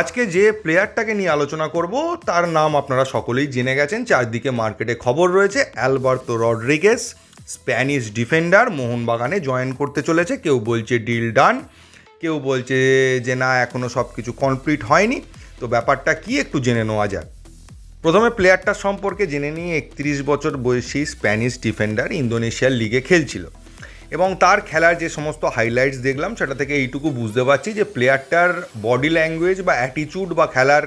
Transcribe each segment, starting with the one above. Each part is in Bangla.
আজকে যে প্লেয়ারটাকে নিয়ে আলোচনা করব, তার নাম আপনারা সকলেই জেনে গেছেন। চারদিকে মার্কেটে খবর রয়েছে, অ্যালবার্তো রড্রিগেস স্প্যানিশ ডিফেন্ডার মোহনবাগানে জয়েন করতে চলেছে। কেউ বলছে ডিল ডান, কেউ বলছে যে না এখনও সব কিছু কমপ্লিট হয়নি। তো ব্যাপারটা কি একটু জেনে নেওয়া যাক। প্রথমে প্লেয়ারটার সম্পর্কে জেনে নিয়ে একত্রিশ বছর বয়সী স্প্যানিশ ডিফেন্ডার ইন্দোনেশিয়ার লিগে খেলছিল। এবং তার খেলার যে সমস্ত হাইলাইটস দেখলাম, সেটা থেকে এইটুকু বুঝতে পারছি যে প্লেয়ারটার বডি ল্যাঙ্গুয়েজ বা অ্যাটিচিউড বা খেলার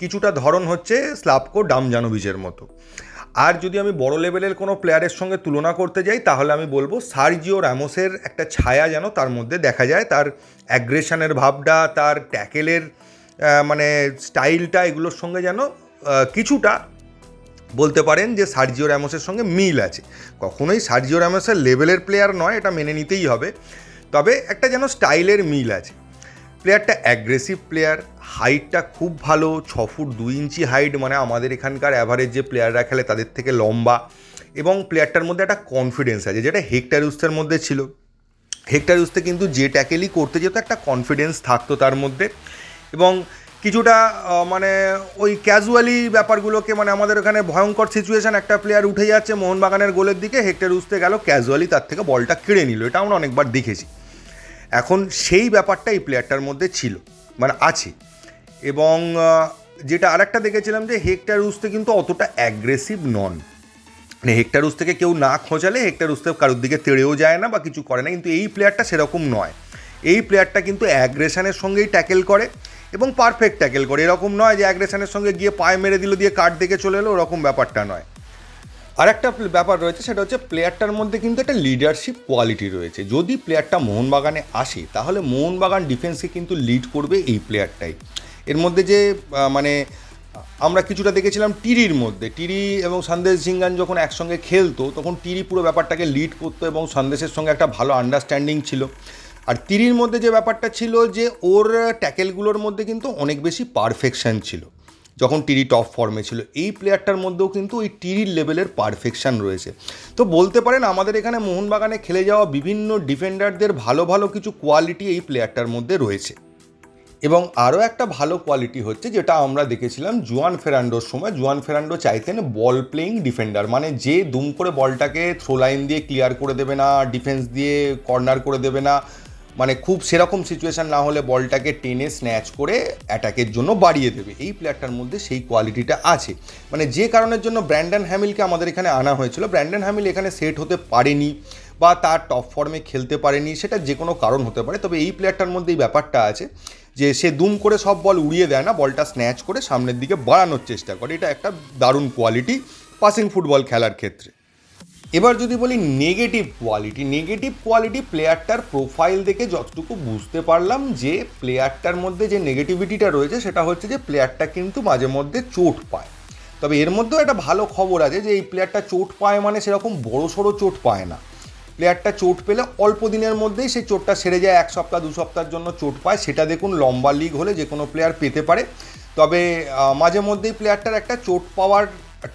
কিছুটা ধরন হচ্ছে স্লাপকো ডামজানোভিচের মতো। আর যদি আমি বড় লেভেলের কোনো প্লেয়ারের সঙ্গে তুলনা করতে যাই, তাহলে আমি বলব সার্জিও র্যামোসের একটা ছায়া যেন তার মধ্যে দেখা যায়। তার অ্যাগ্রেশনের ভাবটা, তার ট্যাকেলের মানে স্টাইলটা এগুলোর সঙ্গে যেন কিছুটা বলতে পারেন যে সার্জিও র্যামোসের সঙ্গে মিল আছে। কখনোই সার্জিও র্যামোসের লেভেলের প্লেয়ার নয়, এটা মেনে নিতেই হবে। তবে একটা যেন স্টাইলের মিল আছে। প্লেয়ারটা অ্যাগ্রেসিভ প্লেয়ার হাইটটা খুব ভালো, ছ ফুট দুই ইঞ্চি হাইট মানে আমাদের এখানকার অ্যাভারেজ যে প্লেয়াররা খেলে তাদের থেকে লম্বা। এবং প্লেয়ারটার মধ্যে একটা কনফিডেন্স আছে, যেটা হেক্টার হেক্টারুস্তের মধ্যে ছিল। হেক্টারুসতে কিন্তু যে ট্যাকেলই করতে যেত, একটা কনফিডেন্স থাকতো তার মধ্যে। এবং কিছুটা মানে ওই ক্যাজুয়ালি ব্যাপারগুলোকে মানে আমাদের ওখানে ভয়ঙ্কর সিচুয়েশান একটা প্লেয়ার উঠে যাচ্ছে মোহনবাগানের গোলের দিকে হেক্টারুসতে গেল ক্যাজুয়ালি তার থেকে বলটা কেড়ে নিল, এটা আমরা অনেকবার দেখেছি। এখন সেই ব্যাপারটা এই প্লেয়ারটার মধ্যে ছিল মানে আছে। এবং যেটা আরেকটা দেখেছিলাম যে হেক্টারুসতে কিন্তু অতটা অ্যাগ্রেসিভ নন। মানে হেক্টারুস থেকে কেউ না খোঁচালে হেক্টারুস থেকে কারোর দিকে তেড়েও যায় না বা কিছু করে না, কিন্তু এই প্লেয়ারটা সেরকম নয়। এই প্লেয়ারটা কিন্তু অ্যাগ্রেশনের সঙ্গেই ট্যাকেল করে এবং পারফেক্ট ট্যাকেল করে। এরকম নয় যে অ্যাগ্রেশনের সঙ্গে গিয়ে পায়ে মেরে দিল, দিয়ে কাট দেখে চলে এলো, ওরকম ব্যাপারটা নয়। আর একটা ব্যাপার রয়েছে, সেটা হচ্ছে প্লেয়ারটার মধ্যে কিন্তু একটা লিডারশিপ কোয়ালিটি রয়েছে। যদি প্লেয়ারটা মোহনবাগানে আসে, তাহলে মোহনবাগান ডিফেন্সকে কিন্তু লিড করবে এই প্লেয়ারটাই এর মধ্যে যে মানে আমরা কিছুটা দেখেছিলাম টিরির মধ্যে। টিরি এবং সন্দেশ ঝিঙ্গান যখন একসঙ্গে খেলতো, তখন টিরি পুরো ব্যাপারটাকে লিড করতো এবং সন্দেশের সঙ্গে একটা ভালো আন্ডারস্ট্যান্ডিং ছিল। আর তিরির মধ্যে যে ব্যাপারটা ছিল যে ওর ট্যাকেলগুলোর মধ্যে কিন্তু অনেক বেশি পারফেকশান ছিল। যখন টিরি টপ ফর্মে ছিল, এই প্লেয়ারটার মধ্যেও কিন্তু ওই টিরির লেভেলের পারফেকশান রয়েছে। তো বলতে পারেন, আমাদের এখানে মোহনবাগানে খেলে যাওয়া বিভিন্ন ডিফেন্ডারদের ভালো ভালো কিছু কোয়ালিটি এই প্লেয়ারটার মধ্যে রয়েছে। এবং আরও একটা ভালো কোয়ালিটি হচ্ছে যেটা আমরা দেখেছিলাম জুয়ান ফেরান্ডোর সময়। জুয়ান ফেরান্ডো চাইতেন বল প্লেয়িং ডিফেন্ডার মানে যে দুম করে বলটাকে থ্রো লাইন দিয়ে ক্লিয়ার করে দেবে না ডিফেন্স দিয়ে কর্নার করে দেবে না মানে খুব সেরকম সিচুয়েশান না হলে বলটাকে টেনে স্ন্যাচ করে অ্যাটাকের জন্য বাড়িয়ে দেবে। এই প্লেয়ারটার মধ্যে সেই কোয়ালিটিটা আছে। মানে যে কারণের জন্য ব্র্যান্ডন হ্যামিলকে আমাদের এখানে আনা হয়েছিল ব্র্যান্ডন হ্যামিল এখানে সেট হতে পারেনি বা তার টপ ফর্মে খেলতে পারেনি, সেটা যে কোনো কারণ হতে পারে। তবে এই প্লেয়ারটার মধ্যে এই ব্যাপারটা আছে যে সে দুম করে সব বল উড়িয়ে দেয় না, বলটা স্ন্যাচ করে সামনের দিকে বাড়ানোর চেষ্টা করে। এটা একটা দারুণ কোয়ালিটি পাসিং ফুটবল খেলার ক্ষেত্রে। এবার যদি বলি নেগেটিভ কোয়ালিটি নেগেটিভ কোয়ালিটি প্লেয়ারটার প্রোফাইল দেখে যতটুকু বুঝতে পারলাম যে প্লেয়ারটার মধ্যে যে নেগেটিভিটিটা রয়েছে, সেটা হচ্ছে যে প্লেয়ারটা কিন্তু মাঝে মধ্যে চোট পায়। তবে এর মধ্যেও একটা ভালো খবর আছে যে এই প্লেয়ারটা চোট পায় মানে সেরকম বড় সড়ো চোট পায় না। প্লেয়ারটা চোট পেলে অল্প দিনের মধ্যেই সেই চোটটা সেরে যায়, এক সপ্তাহ, দু সপ্তাহের জন্য চোট পায়। সেটা দেখুন লম্বা লিগ হলে যে কোনো প্লেয়ার পেতে পারে। তবে মাঝে মধ্যেই প্লেয়ারটার একটা চোট পাওয়ার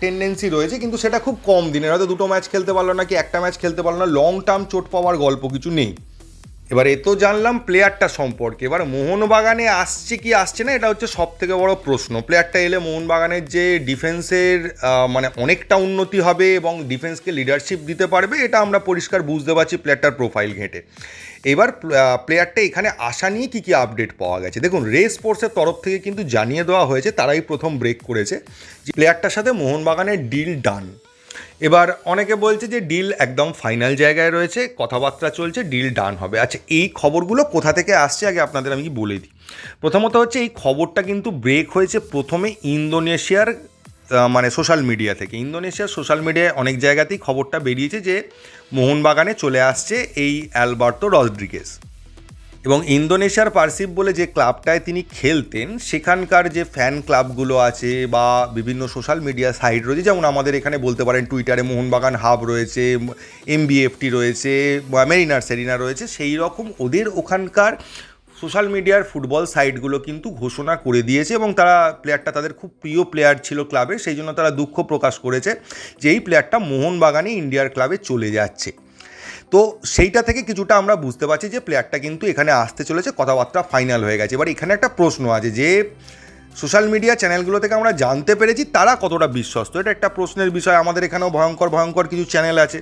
টেন্ডেন্সি রয়েছে, কিন্তু সেটা খুব কম দিনের। হয়তো দুটো ম্যাচ খেলতে পারল না কি একটা ম্যাচ খেলতে পারল না লং টার্ম চোট পাওয়ার গল্প কিছু নেই। এবার এ তো জানলাম প্লেয়ারটা সম্পর্কে। এবার মোহনবাগানে আসছে কি আসছে না, এটা হচ্ছে সব থেকে বড় প্রশ্ন। প্লেয়ারটা এলে মোহনবাগানের যে ডিফেন্সের মানে অনেকটা উন্নতি হবে এবং ডিফেন্সকে লিডারশিপ দিতে পারবে, এটা আমরা পরিষ্কার বুঝতে পারছি প্লেয়ারটার প্রোফাইল ঘেঁটে। এবার প্লেয়ারটা এখানে আসা নিয়ে কী কী আপডেট পাওয়া গেছে? দেখুন রেস স্পোর্টসের তরফ থেকে কিন্তু জানিয়ে দেওয়া হয়েছে, তারাই প্রথম ব্রেক করেছে। যে প্লেয়ারটার সাথে মোহনবাগানের ডিল ডান এবার অনেকে বলছে যে ডিল একদম ফাইনাল জায়গায় রয়েছে, কথাবার্তা চলছে ডিল ডান হবে। আচ্ছা এই খবরগুলো কোথা থেকে আসছে আগে আপনাদের আমি বলে দিই। প্রথমত হচ্ছে এই খবরটা কিন্তু ব্রেক হয়েছে প্রথমে ইন্দোনেশিয়ার মানে সোশ্যাল মিডিয়া থেকে। ইন্দোনেশিয়ার সোশ্যাল মিডিয়ায় অনেক জায়গাতেই খবরটা বেরিয়েছে যে, মোহনবাগানে চলে আসছে এই অ্যালবার্তো রড্রিগেস এবং ইন্দোনেশিয়ার পার্সিভ বলে যে ক্লাবটায় তিনি খেলতেন, সেখানকার যে ফ্যান ক্লাবগুলো আছে বা বিভিন্ন সোশ্যাল মিডিয়া সাইট রয়েছে, যেমন আমাদের এখানে বলতে পারেন টুইটারে মোহনবাগান হাব রয়েছে এমবিএফটি রয়েছে মেরিনার সেরিনা রয়েছে, সেই রকম ওদের ওখানকার সোশ্যাল মিডিয়ার ফুটবল সাইটগুলো কিন্তু ঘোষণা করে দিয়েছে এবং তারা প্লেয়ারটা তাদের খুব প্রিয় প্লেয়ার ছিল ক্লাবে, সেই জন্য তারা দুঃখ প্রকাশ করেছে যে এই প্লেয়ারটা মোহনবাগানে ইন্ডিয়ার ক্লাবে চলে যাচ্ছে। তো সেইটা থেকে কিছুটা আমরা বুঝতে পারছি যে প্লেয়ারটা কিন্তু এখানে আসতে চলেছে, কথাবার্তা ফাইনাল হয়ে গেছে। এবার এখানে একটা প্রশ্ন আছে যে, সোশ্যাল মিডিয়া চ্যানেলগুলো থেকে আমরা জানতে পেরেছি তারা কতটা বিশ্বস্ত? এটা একটা প্রশ্নের বিষয়, আমাদের এখানেও ভয়ঙ্কর ভয়ঙ্কর কিছু চ্যানেল আছে।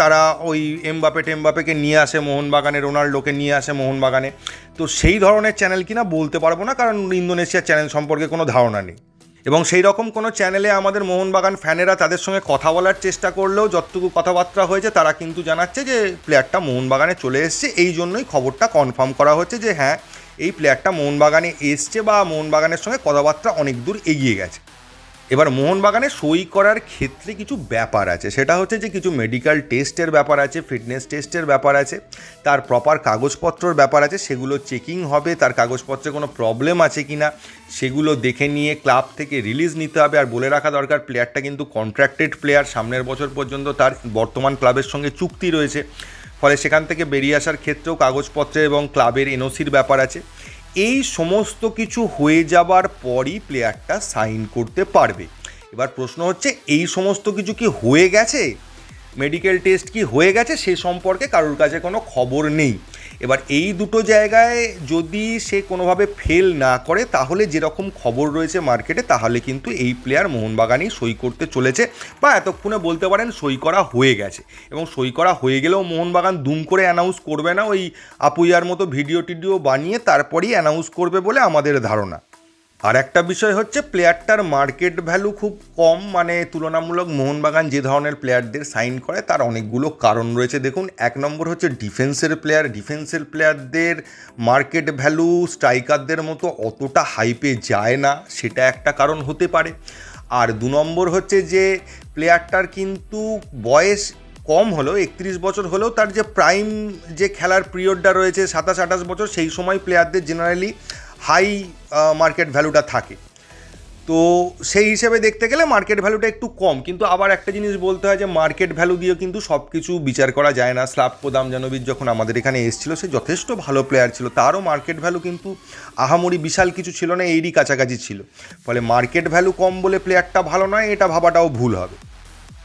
তারা ওই এমবাপে টেমবাপেকে নিয়ে আসে মোহনবাগানে রোনাল্ডোকে নিয়ে আসে মোহনবাগানে। তো সেই ধরনের চ্যানেল কিনা বলতে পারব না, কারণ ইন্দোনেশিয়ার চ্যানেল সম্পর্কে কোনো ধারণা নেই। এবং সেই রকম কোনো চ্যানেলে আমাদের মোহনবাগান ফ্যানেরা তাদের সঙ্গে কথা বলার চেষ্টা করলেও যতটুকু কথাবার্তা হয়েছে, তারা কিন্তু জানাচ্ছে যে প্লেয়ারটা মোহনবাগানে চলে এসছে। এই জন্যই খবরটা কনফার্ম করা হচ্ছে যে হ্যাঁ এই প্লেয়ারটা মোহনবাগানে এসছে বা মোহনবাগানের সঙ্গে কথাবার্তা অনেক দূর এগিয়ে গেছে। এবার মোহনবাগানে সই করার ক্ষেত্রে কিছু ব্যাপার আছে। সেটা হচ্ছে যে কিছু মেডিকেল টেস্টের ব্যাপার আছে ফিটনেস টেস্টের ব্যাপার আছে, তার প্রপার কাগজপত্রর ব্যাপার আছে, সেগুলো চেকিং হবে, তার কাগজপত্রে কোনো প্রবলেম আছে কি না সেগুলো দেখে নিয়ে ক্লাব থেকে রিলিজ নিতে হবে। আর বলে রাখা দরকার প্লেয়ারটা কিন্তু কন্ট্রাক্টেড প্লেয়ার সামনের বছর পর্যন্ত তার বর্তমান ক্লাবের সঙ্গে চুক্তি রয়েছে। ফলে সেখান থেকে বেরিয়ে আসার ক্ষেত্রেও কাগজপত্রে এবং ক্লাবের এনওসির ব্যাপার আছে। এই সমস্ত কিছু হয়ে যাবার পরই প্লেয়ারটা সাইন করতে পারবে। এবার প্রশ্ন হচ্ছে, এই সমস্ত কিছু কি হয়ে গেছে? মেডিকেল টেস্ট কি হয়ে গেছে? সে সম্পর্কে কারোর কাছে কোনো খবর নেই। এবার এই দুটো জায়গায় যদি সে কোনোভাবে ফেল না করে, তাহলে যেরকম খবর রয়েছে মার্কেটে তাহলে কিন্তু এই প্লেয়ার মোহনবাগানই সই করতে চলেছে বা এতক্ষণে বলতে পারেন সই করা হয়ে গেছে। এবং সই করা হয়ে গেলেও মোহনবাগান দুম করে অ্যানাউন্স করবে না, ওই আপুইয়ার মতো ভিডিও টিডিও বানিয়ে তারপরেই অ্যানাউন্স করবে বলে আমাদের ধারণা। আর একটা বিষয় হচ্ছে প্লেয়ারটার মার্কেট ভ্যালু খুব কম মানে তুলনামূলক মোহনবাগান যে ধরনের প্লেয়ারদের সাইন করে, তার অনেকগুলো কারণ রয়েছে। দেখুন, এক নম্বর হচ্ছে ডিফেন্সের প্লেয়ার ডিফেন্সের প্লেয়ারদের মার্কেট ভ্যালু স্ট্রাইকারদের মতো অতটা হাইপে যায় না, সেটা একটা কারণ হতে পারে। আর দু নম্বর হচ্ছে যে প্লেয়ারটার কিন্তু বয়স কম হলেও, একত্রিশ বছর হলেও তার যে প্রাইম যে খেলার পিরিয়ডটা রয়েছে, সাতাশ আঠাশ বছর, সেই সময় প্লেয়ারদের জেনারেলি হাই মার্কেট ভ্যালুটা থাকে। তো সেই হিসেবে দেখতে গেলে মার্কেট ভ্যালুটা একটু কম। কিন্তু আবার একটা জিনিস বলতে হয় যে মার্কেট ভ্যালু দিয়েও কিন্তু সব কিছু বিচার করা যায় না। স্লাপকো দামজানবির যখন আমাদের এখানে এসেছিল, সে যথেষ্ট ভালো প্লেয়ার ছিল। তারও মার্কেট ভ্যালু কিন্তু আহামরি বিশাল কিছু ছিল না, এরই কাছাকাছি ছিল। ফলে মার্কেট ভ্যালু কম বলে প্লেয়ারটা ভালো নয়, এটা ভাবাটাও ভুল হবে।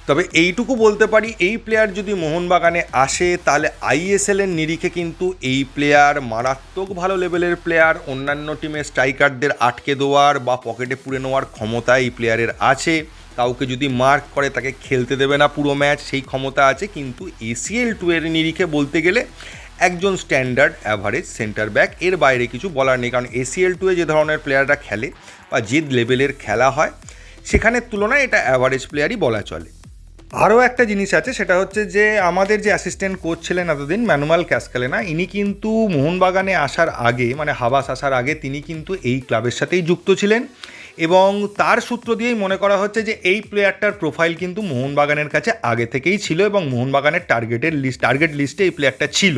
তবে এইটুকু বলতে পারি, এই প্লেয়ার যদি মোহনবাগানে আসে, তাহলে আইএসএল এর নিরিখে কিন্তু এই প্লেয়ার মারাত্মক ভালো লেভেলের প্লেয়ার অন্যান্য টিমের স্ট্রাইকারদের আটকে দেওয়ার বা পকেটে পুড়ে নেওয়ার ক্ষমতা এই প্লেয়ারের আছে। কাউকে যদি মার্ক করে, তাকে খেলতে দেবে না পুরো ম্যাচ সেই ক্ষমতা আছে। কিন্তু এসিএল টু এর নিরিখে বলতে গেলে, একজন স্ট্যান্ডার্ড অ্যাভারেজ সেন্টার ব্যাক এর বাইরে কিছু বলার নেই। কারণ এসিএল টুয়ে যে ধরনের প্লেয়াররা খেলে বা যে লেভেলের খেলা হয়, সেখানের তুলনায় এটা অ্যাভারেজ প্লেয়ারই বলা চলে। আরও একটা জিনিস আছে, সেটা হচ্ছে যে আমাদের যে অ্যাসিস্ট্যান্ট কোচ ছিলেন এতদিন ম্যানুয়াল ক্যাসকালেনা ইনি কিন্তু মোহনবাগানে আসার আগে মানে হাবাস আসার আগে তিনি কিন্তু এই ক্লাবের সাথেই যুক্ত ছিলেন। এবং তার সূত্র দিয়েই মনে করা হচ্ছে যে এই প্লেয়ারটার প্রোফাইল কিন্তু মোহনবাগানের কাছে আগে থেকেই ছিল এবং মোহনবাগানের টার্গেটের লিস্ট টার্গেট লিস্টে এই প্লেয়ারটা ছিল।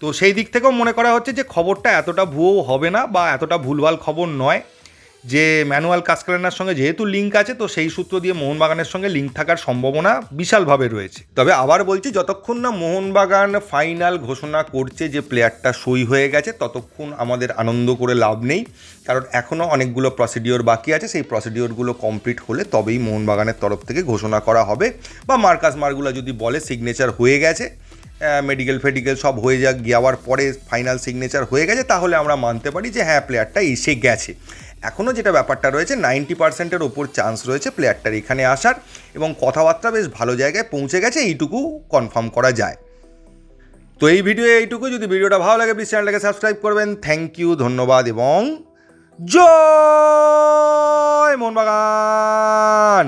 তো সেই দিক থেকেও মনে করা হচ্ছে যে খবরটা এতটা ভুয়ো হবে না বা এতটা ভুলভাল খবর নয়। যে ম্যানুয়াল কাসকালেনার সঙ্গে যেহেতু লিঙ্ক আছে, তো সেই সূত্র দিয়ে মোহনবাগানের সঙ্গে লিঙ্ক থাকার সম্ভাবনা বিশালভাবে রয়েছে। তবে আবার বলছি, যতক্ষণ না মোহনবাগান ফাইনাল ঘোষণা করছে যে প্লেয়ারটা সই হয়ে গেছে, ততক্ষণ আমাদের আনন্দ করে লাভ নেই। কারণ এখনও অনেকগুলো প্রসিডিওর বাকি আছে, সেই প্রসিডিওরগুলো কমপ্লিট হলে তবেই মোহনবাগানের তরফ থেকে ঘোষণা করা হবে। বা মার্কাস মার্গুলা যদি বলে সিগনেচার হয়ে গেছে মেডিকেল ফেডিকেল সব হয়ে যাক, যাওয়ার পরে ফাইনাল সিগনেচার হয়ে গেছে, তাহলে আমরা মানতে পারি যে হ্যাঁ প্লেয়ারটা এসে গেছে। এখনও যেটা ব্যাপারটা রয়েছে নাইনটি পার্সেন্টের ওপর চান্স রয়েছে প্লেয়ারটার এখানে আসার এবং কথাবার্তা বেশ ভালো জায়গায় পৌঁছে গেছে, এইটুকু কনফার্ম করা যায়। তো এই ভিডিও এইটুকু। যদি ভিডিওটা ভালো লাগে প্লিজ চ্যানেলটাকে সাবস্ক্রাইব করবেন। থ্যাংক ইউ ধন্যবাদ এবং জয় মোহনবাগান